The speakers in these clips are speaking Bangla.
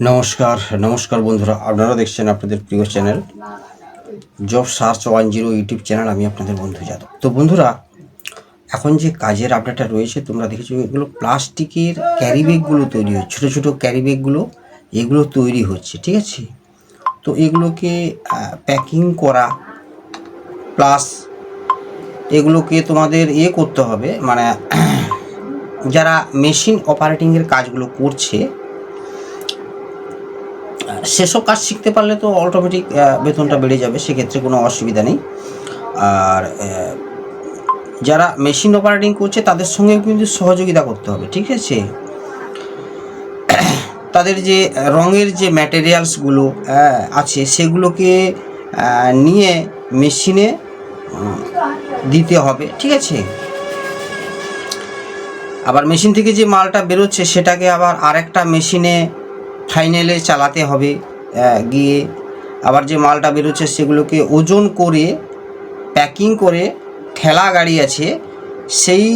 নমস্কার নমস্কার বন্ধুরা। আপনারা দেখছেন আপনাদের প্রিয় channel job search one zero YouTube channel. আমি আপনাদের বন্ধু যাদব। তো বন্ধুরা, এখন যে কাজের আপডেটটা রয়েছে, তোমরা দেখেছ এগুলো প্লাস্টিকের ক্যারি ব্যাগগুলো তৈরি হচ্ছে, ছোটো ছোটো ক্যারি ব্যাগগুলো, এগুলো তৈরি হচ্ছে, ঠিক আছে? তো এগুলোকে প্যাকিং করা, প্লাস এগুলোকে তোমাদের ইয়ে করতে হবে মানে যারা মেশিন অপারেটিংয়ের কাজগুলো করছে সেসব কাজ শিখতে পারলে তো অটোমেটিক বেতনটা বেড়ে যাবে, সেক্ষেত্রে কোনো অসুবিধা নেই। আর যারা মেশিন অপারেটিং করছে, তাদের সঙ্গেও কিন্তু সহযোগিতা করতে হবে, ঠিক আছে? তাদের যে রঙের যে ম্যাটেরিয়ালসগুলো আছে, সেগুলোকে নিয়ে মেশিনে দিতে হবে, ঠিক আছে? আবার মেশিন থেকে যে মালটা বেরোচ্ছে, সেটাকে আবার আরেকটা মেশিনে ফাইনালে চালাতে হবে গিয়ে। আবার যে মালটা বেরোচ্ছে সেগুলোকে ওজন করে, প্যাকিং করে ঠেলা গাড়ি আছে, সেই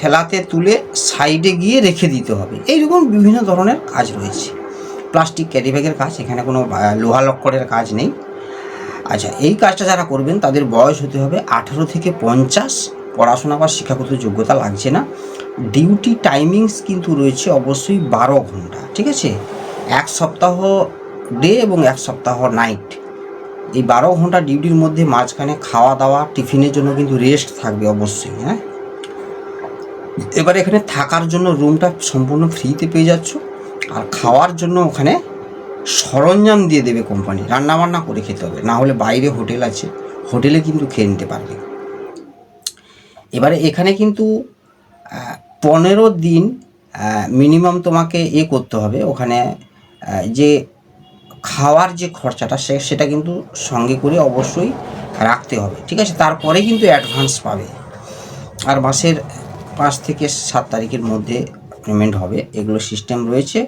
ঠেলাতে তুলে সাইডে গিয়ে রেখে দিতে হবে। এইরকম বিভিন্ন ধরনের কাজ রয়েছে। প্লাস্টিক ক্যারি ব্যাগের কাজ, এখানে কোনো লোহা লক্করের কাজ নেই। আচ্ছা এই কাজটা যারা করবেন, তাদের বয়স হতে হবে আঠেরো থেকে পঞ্চাশ। পড়াশোনা বা শিক্ষাগত যোগ্যতা লাগছে না। ডিউটি টাইমিংস কিন্তু রয়েছে অবশ্যই বারো ঘণ্টা, ঠিক আছে? এক সপ্তাহ ডে এবং এক সপ্তাহ নাইট। এই বারো ঘণ্টা ডিউটির মধ্যে মাঝখানে খাওয়া দাওয়া টিফিনের জন্য কিন্তু রেস্ট থাকবে অবশ্যই হ্যাঁ? এবার এখানে থাকার জন্য রুমটা সম্পূর্ণ ফ্রিতে পেয়ে যাচ্ছ। আর খাওয়ার জন্য ওখানে সরঞ্জাম দিয়ে দেবে কোম্পানি রান্নাবান্না করে খেতে হবে। না হলে বাইরে হোটেল আছে, হোটেলে কিন্তু খেয়ে নিতে পারবে। এবারে এখানে কিন্তু পনেরো দিন মিনিমাম তোমাকে এ করতে হবে। ওখানে যে খাওয়ার যে খরচাটা সে, সেটা কিন্তু সঙ্গে করে অবশ্যই রাখতে হবে, ঠিক আছে? তারপরে কিন্তু অ্যাডভান্স পাবে। আর মাসের পাঁচ থেকে সাত তারিখের মধ্যে পেমেন্ট হবে। এগুলো সিস্টেম রয়েছে।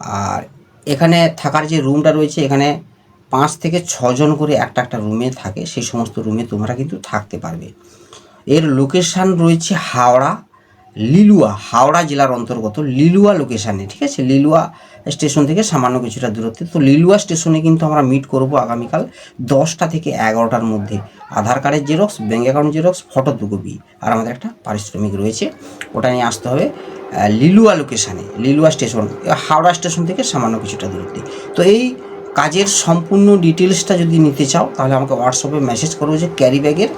আর এখানে থাকার যে রুমটা রয়েছে, এখানে পাঁচ থেকে ছজন করে একটা একটা রুমে থাকে। সেই সমস্ত রুমে তোমরা কিন্তু থাকতে পারবে। এর লোকেশান রয়েছে হাওড়া। লিলুয়া, হাওড়া জেলার অন্তর্গত লিলুয়া লোকেশানে ঠিক আছে? লিলুয়া স্টেশন থেকে সামান্য কিছুটা দূরত্বে। তো লিলুয়া স্টেশনে কিন্তু আমরা মিট করব আগামীকাল দশটা থেকে এগারোটার মধ্যে। আধার কার্ডের xerox bank account xerox photo দু কপি আর আমাদের একটা পারিশ্রমিক রয়েছে। ওটা নিয়ে আসতে হবে লিলুয়া লোকেশানে লিলুয়া স্টেশন হাওড়া স্টেশন থেকে সামান্য কিছুটা দূরত্বে। তো এই কাজের সম্পূর্ণ ডিটেলসটা যদি নিতে চাও, তাহলে আমাকে হোয়াটসঅ্যাপে মেসেজ করব যে ক্যারি ব্যাগের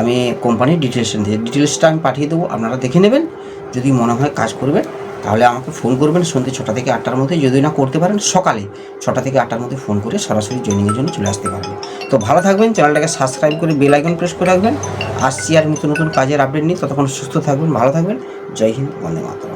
আমি কোম্পানির ডিটেলসটা দিয়ে ডিটেলসটা আমি পাঠিয়ে দেবো, আপনারা দেখে নেবেন। যদি মনে হয় কাজ করবেন তাহলে আমাকে ফোন করবেন সন্ধ্যে ছটা থেকে আটটার মধ্যে। যদি না করতে পারেন, সকালে ছটা থেকে আটটার মধ্যে ফোন করে সরাসরি জয়েনিংয়ের জন্য চলে আসতে পারবেন। তো ভালো থাকবেন চ্যানেলটাকে সাবস্ক্রাইব করে বেল আইকন প্রেস করে রাখবেন। আসছি আর নতুন নতুন কাজের আপডেট নিই ততক্ষণ সুস্থ থাকবেন, ভালো থাকবেন। জয় হিন্দ, বন্দে মাতরম।